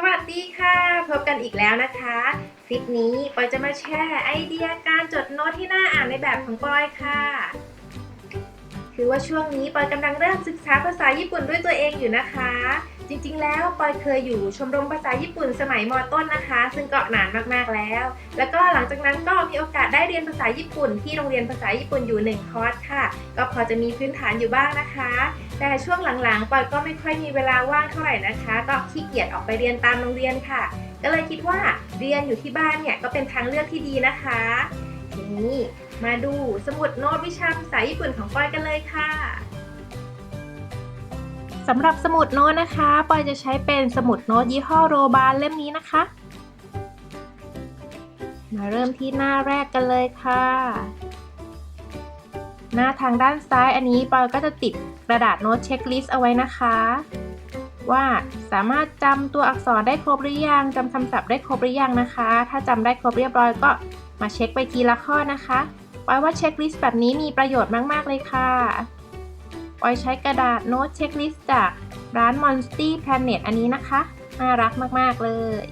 สวัสดีค่ะ พบกันอีกแล้วนะคะคลิปนี้ปอยจะมาแชร์ไอเดียการจดโน้ตที่น่าอ่านในแบบของปอยค่ะ คือว่าช่วงนี้ปอยกำลังเริ่มศึกษาภาษาญี่ปุ่นด้วยตัวเองอยู่นะคะ จริงๆ แล้วปอยเคยอยู่ชมรมภาษาญี่ปุ่นสมัยมต้นนะคะ ซึ่งก็นานมากๆแล้ว แล้วก็หลังจากนั้นก็มีโอกาสได้เรียนภาษาญี่ปุ่น ที่โรงเรียนภาษาญี่ปุ่นอยู่หนึ่งคอร์สค่ะ ก็พอจะมีพื้นฐานอยู่บ้างนะคะ แต่ช่วงหลังๆปอยก็ไม่ค่อยมีเวลาว่างเท่าไหร่นะคะ ก็ขี้เกียจออกไปเรียนตามโรงเรียนค่ะ ก็เลยคิดว่าเรียนอยู่ที่บ้านเนี่ยก็เป็นทางเลือกที่ดีนะคะ ทีนี้มาดูสมุดโน้ตวิชาภาษาญี่ปุ่นของปอยกันเลยค่ะสำหรับสมุดโน้ตนะคะปอยจะใช้เป็นสมุดโน้ตยี่ห้อโรบานเล่มนี้นะคะ มาเริ่มที่หน้าแรกกันเลยค่ะ หน้าทางด้านซ้ายอันนี้ปอยก็จะติดกระดาษโน้ตเช็คลิสต์เอาไว้นะคะ ว่าสามารถจำตัวอักษรได้ครบหรือยังจำคำศัพท์ได้ครบหรือยังนะคะ ถ้าจำได้ครบเรียบร้อยก็มาเช็คไปทีละข้อนะคะปอยว่าเช็คลิสต์แบบนี้มีประโยชน์มาก ๆ เลยค่ะปอยใช้กระดาษโน้ตเช็คลิสต์จากร้าน Monsty Planet อันนี้นะคะ น่ารักมาก ๆ เลย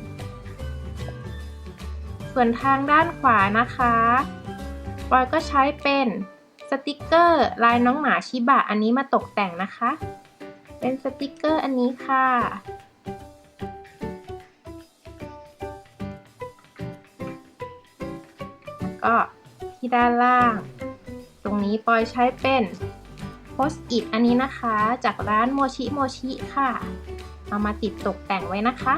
ส่วนทางด้านขวานะคะปอยก็ใช้เป็น สติกเกอร์ลายน้องหมาชิบะอันนี้มาตกแต่งนะคะ เป็นสติกเกอร์อันนี้ค่ะ ก็ที่ด้านล่าง ตรงนี้ปอยใช้เป็นโพสอิ t อันนี้นะคะ จากร้านโมชิโมชิค่ะ เอามาติดตกแต่งไว้นะคะ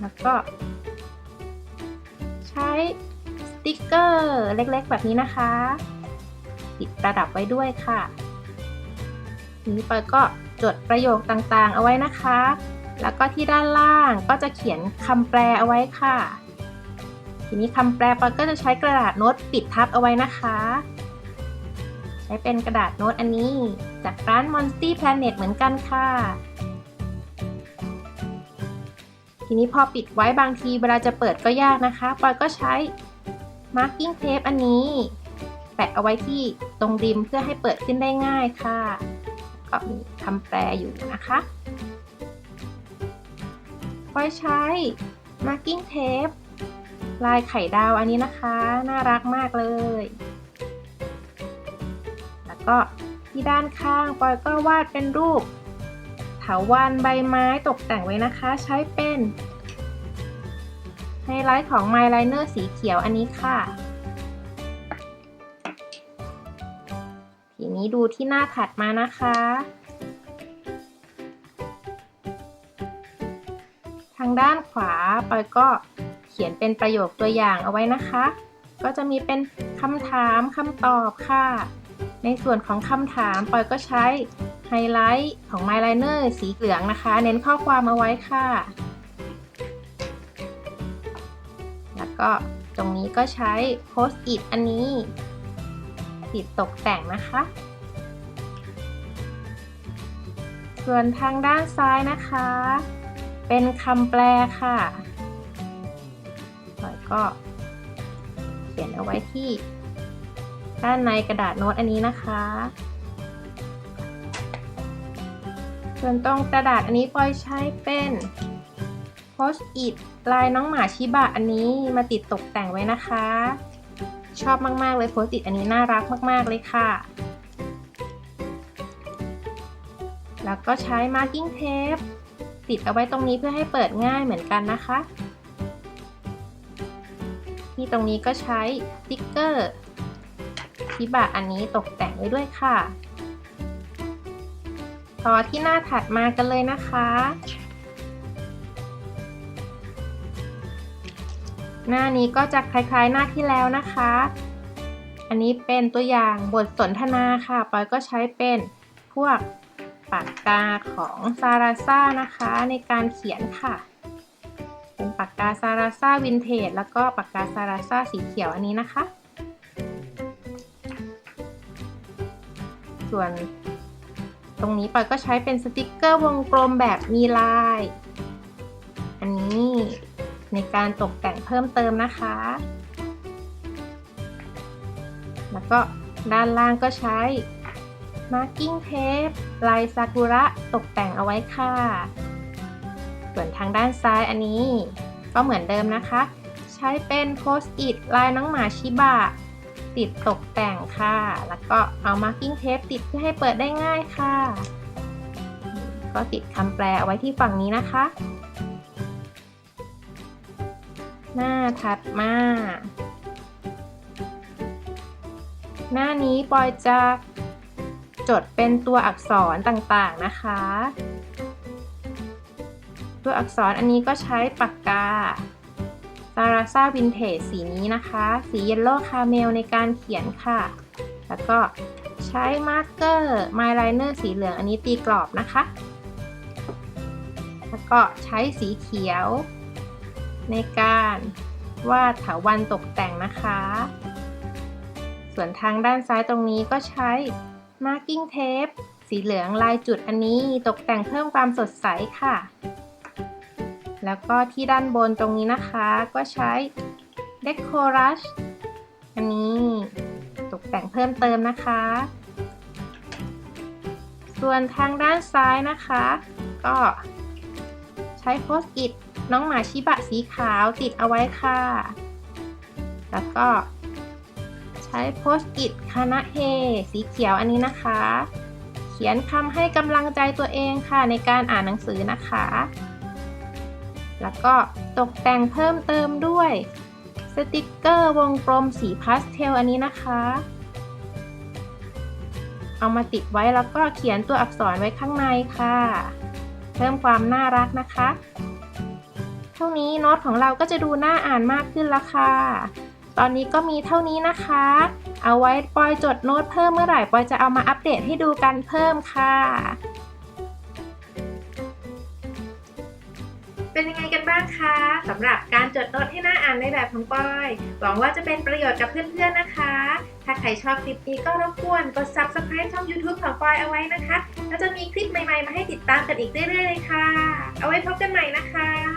แล้วก็ ใช้ ติกเกอร์เล็กๆ แบบนี้นะคะ ติดประดับไว้ด้วยค่ะทีนี้ปอยก็จดประโยคต่างๆ เอาไว้นะคะ แล้วก็ที่ด้านล่างก็จะเขียนคำแปลเอาไว้ค่ะ ทีนี้คำแปลปอยก็จะใช้กระดาษโน้ตปิดทับเอาไว้นะคะ ใช้เป็นกระดาษโน้ตอันนี้จากร้าน Monty Planet เหมือนกันค่ะทีนี้พอปิดไว้บางทีเวลาจะเปิดก็ยากนะคะ ปอยก็ใช้ marking tape อันนี้ แปะเอาไว้ที่ตรงริมเพื่อให้เปิดขึ้นได้ง่ายค่ะ ก็มีคำแปลอยู่นะคะปอยใช้ marking tape ลายไข่ดาวอันนี้นะคะ น่ารักมากเลย แล้วก็ที่ด้านข้างปอยก็วาดเป็นรูปเถาวันใบไม้ตกแต่งไว้นะคะ ใช้เป็น ไฮไลท์ของ My Liner สีเขียวอันนี้ค่ะ ทีนี้ดูที่หน้าถัดมานะคะ ทางด้านขวาปอยก็เขียนเป็นประโยคตัวอย่างเอาไว้นะคะ ก็จะมีเป็นคำถามคำตอบค่ะ ในส่วนของคำถามปอยก็ใช้ไฮไลท์ของ My Liner สีเหลืองนะคะ เน้นข้อความเอาไว้ค่ะ ก็ตรงนี้ก็ใช้ Post it อันนี้ ติดตกแต่งนะคะ ส่วนทางด้านซ้ายนะคะ เป็นคำแปลค่ะแล้วก็เขียนเอาไว้ที่ด้านในกระดาษโน้ตอันนี้นะคะ ส่วนตรงกระดาษอันนี้ปอยใช้เป็น โพสต์อิทลายน้องหมาชิบะอันนี้มาติดตกแต่งไว้นะคะ ชอบมาก ๆ เลยโพสต์อิทอันนี้น่ารักมาก ๆ เลยค่ะ แล้วก็ใช้ marking tape ติดเอาไว้ตรงนี้เพื่อให้เปิดง่ายเหมือนกันนะคะ ที่ตรงนี้ก็ใช้สติ๊กเกอร์ชิบะอันนี้ตกแต่งไว้ด้วยค่ะ ต่อที่หน้าถัดมากันเลยนะคะ หน้านี้ก็จะคล้ายๆหน้าที่แล้วนะคะ อันนี้เป็นตัวอย่างบทสนทนาค่ะ ปอยก็ใช้เป็นพวกปากกาของซาราซ่านะคะในการเขียนค่ะ เป็นปากกาซาราซ่าวินเทจแล้วก็ปากกาซาราซ่าสีเขียวอันนี้นะคะ ส่วนตรงนี้ปอยก็ใช้เป็นสติกเกอร์วงกลมแบบมีลาย อันนี้ ในการตกแต่งเพิ่มเติมนะคะ แล้วก็ด้านล่างก็ใช้ marking tape ลายซากุระตกแต่งเอาไว้ค่ะ ส่วนทางด้านซ้ายอันนี้ก็เหมือนเดิมนะคะ ใช้เป็นโพสต์อิทลายน้องหมาชิบะติดตกแต่งค่ะ แล้วก็เอามาร์กิ้งเทปติดเพื่อให้เปิดได้ง่ายค่ะ ก็ติดคำแปลเอาไว้ที่ฝั่งนี้นะคะ หน้าถัดมา หน้านี้ปอยจะจดเป็นตัวอักษรต่างๆนะคะ ตัวอักษรอันนี้ก็ใช้ปากกาซาราซาวินเทจสีนี้นะคะ สีเยลโล่คาเมลในการเขียนค่ะ แล้วก็ใช้มาร์กเกอร์ไมล์ไลเนอร์สีเหลืองอันนี้ตีกรอบนะคะ แล้วก็ใช้สีเขียว ในการวาดถาวันตกแต่งนะคะ ส่วนทางด้านซ้ายตรงนี้ก็ใช้ marking tape สีเหลืองลายจุดอันนี้ตกแต่งเพิ่มความสดใสค่ะ แล้วก็ที่ด้านบนตรงนี้นะคะก็ใช้ decorush อันนี้ตกแต่งเพิ่มเติมนะคะ ส่วนทางด้านซ้ายนะคะ ก็ใช้โพสต์อิท น้องหมาชิบะสีขาวติดเอาไว้ค่ะ แล้วก็ ใช้โพสต์อิทคานะเฮสีเขียวอันนี้นะคะ เขียนคำให้กำลังใจตัวเองค่ะในการอ่านหนังสือนะคะ แล้วก็ตกแต่งเพิ่มเติมด้วยสติกเกอร์วงกลมสีพาสเทลอันนี้นะคะ เอามาติดไว้แล้วก็เขียนตัวอักษรไว้ข้างในค่ะ เพิ่มความน่ารักนะคะ เท่านี้โน้ตของเราก็จะดูน่าอ่านมากขึ้นล้วค่ะ ตอนนี้ก็มีเท่านี้นะคะ เอาไว้ปอยจดโน้ตเพิ่มเมื่อไหร่ปอยจะเอามาอัปเดตให้ดูกันเพิ่มค่ะ เป็นยังไงกันบ้างคะสำหรับการจดโน้ตให้น่าอ่านในแบบของปอย หวังว่าจะเป็นประโยชน์กับเพื่อนๆนะคะ ถ้าใครชอบคลิปนี้ก็รบกวนกด subscribe ช่อง YouTube ของปอยเอาไว้นะคะ แล้วจะมีคลิปใหม่ๆ มาให้ติดตามกันอีกเรื่อยๆเลยค่ะ เอาไว้พบกันใหม่นะคะ